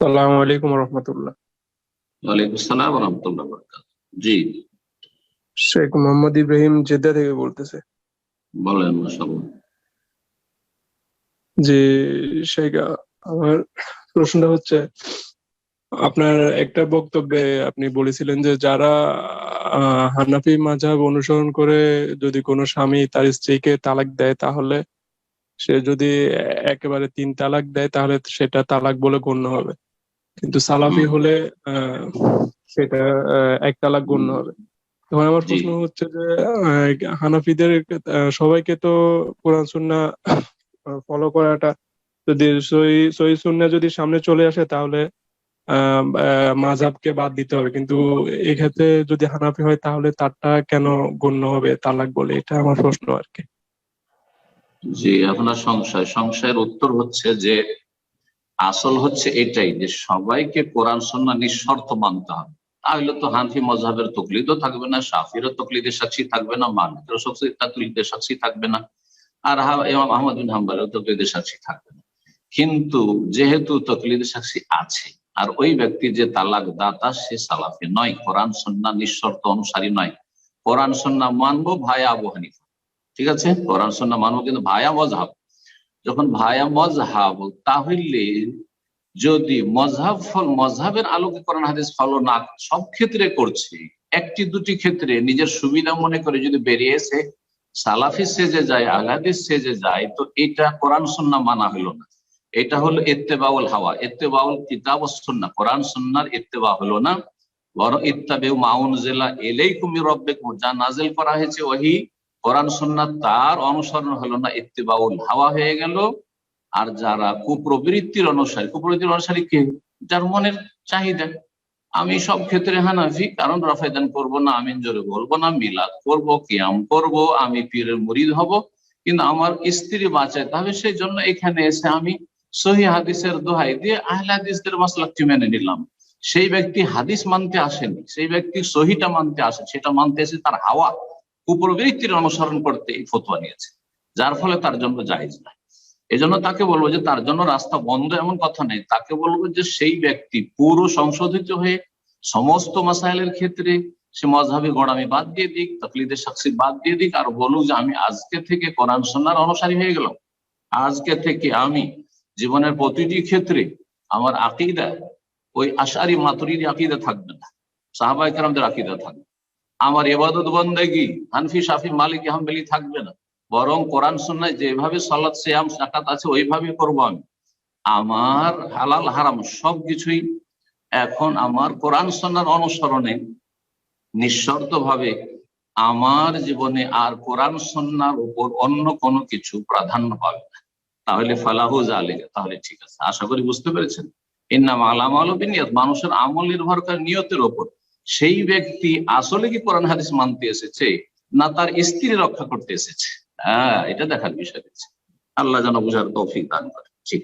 সালাম আলাইকুম রহমতুল্লাহ। ওয়ালাইকুম আসসালাম রহমতুল্লাহ জি। শেখ মোহাম্মদ ইব্রাহিম জেদ্দা থেকে বলতেছে। বলেন যে শেখ আমার প্রশ্নটা হচ্ছে আপনার একটা বক্তব্যে আপনি বলেছিলেন যে যারা হানাফি মাযহাব অনুসরণ করে যদি কোনো স্বামী তার স্ত্রীকে তালাক দেয় তাহলে সে যদি একেবারে তিন তালাক দেয় তাহলে সেটা তালাক বলে গণ্য হবে। কিন্তু সালাফি হলে সেটা এক তালাক গণ্য হবে। তখন আমার প্রশ্ন হচ্ছে যে হানাফিদের সবাইকে তো কোরআন সুন্নাহ ফলো করাটা যদি সহি সুন্নাহ যদি সামনে চলে আসে তাহলে মাযহাবকে বাদ দিতে হবে। কিন্তু এক্ষেত্রে যদি হানাফি হয় তাহলে তারটা কেন গণ্য হবে তালাক বলে? এটা আমার প্রশ্ন আর কি। জি আপনার সংশয়। সংশয়ের উত্তর হচ্ছে যে আসল হচ্ছে এটাই যে সবাইকে কোরআন সন্না নিঃশর্ত মানতে হবে। তাহলে তো হানফি মজাহের তকলিদও থাকবে না, শাফিরও তকলিদের সাক্ষী থাকবে না, মালিকেরও তকলিদের সাক্ষী থাকবে না, আর ইমাম আহমদ বিন হাম্বালেরও তকলিদের সাক্ষী থাকবে না। কিন্তু যেহেতু তকলিদের সাক্ষী আছে, আর ওই ব্যক্তি যে তালাক দাতা সে সালাফি নয়, কোরআন সন্না নিঃশর্ত অনুসারী নয়। কোরআন সন্না মানবো ভায়া আবু হানিফা। ঠিক আছে? কোরআন সন্না মানবো কিন্তু ভায়া মজহাব যখন ভায়া মজহাব তাহলে যদি মজহাব ফল মজহাবের আলোকে কোরআন হাদিস ফলো না, সব ক্ষেত্রে করছে। একটি, দুটি ক্ষেত্রে নিজের সুবিধা মনে করে যদি বেরিয়ে এসে সালাফি সেজে যায় আলাদিস সেজে যায়, তো এটা কোরআন সন্না মানা হলো না। এটা হলো ইত্তেবাউল হাওয়া। ইত্তেবাউল কিতাব ও সুন্নাহ। কোরআন, সুন্নাহর ইত্তেবা হলো না। বরং ইত্তাবেউ মাউন জেলা এলেই কুমি রব্বেকুম। যা নাজেল করা হয়েছে ওহি কোরআন সুন্নাহ তার অনুসরণ হলো না, ইত্তেবাউল হাওয়া হয়ে গেল। আর যারা কুপ্রবৃত্তির অনুসারী কুপ্রবৃত্তির অনুসারী কে? যার মনের চাহিদা। আমি সব ক্ষেত্রে হানাফি, কারণ রাফায়দান করব না, আমিন জোরে বলব না, মিলাদ করব, কিয়াম করব, আমি পীরের মুরিদ হব। কিন্তু আমার স্ত্রী বাঁচাইতে হবে সেই জন্য এখানে এসে আমি সহি হাদিসের দোহাই দিয়ে আহলে হাদিসদের মাসলাকটি মেনে নিলাম। সেই ব্যক্তি হাদিস মানতে আসেনি, সেই ব্যক্তি সহিটা মানতে আসে, সেটা মানতে এসে তার হাওয়া কুপ্রবৃত্তির অনুসরণ করতে এই ফতোয়া নিয়েছে, যার ফলে তার জন্য জায়েজ নাই এজন্য তাকে বলব যে তার জন্য রাস্তা বন্ধ এমন কথা নেই। তাকে বলব যে সেই ব্যক্তি পুরো সংশোধিত হয়ে সমস্ত মাসাইলের ক্ষেত্রে সে মজহাবি গোড়ামি বাদ দিয়ে দিক, তকলিদের সাক্ষী বাদ দিয়ে দিক, আর বলুক যে আমি আজকে থেকে কোরআন সন্ন্যার অনুসারী হয়ে গেলাম। আজকে থেকে আমি জীবনের প্রতিটি ক্ষেত্রে আমার আকিদা, ওই আশারি মাতুরির আকিদা থাকবে না সাহাবাই কারামদের আকিদা থাকবে আমার এবাদত বন্দেগি, হানফি শাফি মালিক হাম্বেলি থাকবে না। বরং কোরআন সন্ন্যায় যেভাবে সালাদ সিয়াম সাকাত আছে ওইভাবে করব আমি। আমার হালাল, হারাম সবকিছুই এখন আমার কোরআন সন্ন্যার অনুসরণে নিঃশর্ত ভাবে আমার জীবনে আর কোরআন সন্ন্যার উপর অন্য কোনো কিছু প্রাধান্য পাবে না। তাহলে ফালাহু জালেগা তাহলে ঠিক আছে। আশা করি বুঝতে পেরেছেন? এর নাম আলাম আলবিনিয়ত মানুষের আমল নির্ভর করে নিয়তের ওপর। সেই ব্যক্তি আসলে কি কোরআন হাদিস মানতে এসেছে না তার স্ত্রী রক্ষা করতে এসেছে? হ্যাঁ এটা দেখার বিষয় রয়েছে আল্লাহ যেন বুঝার তৌফিক দান করে ঠিক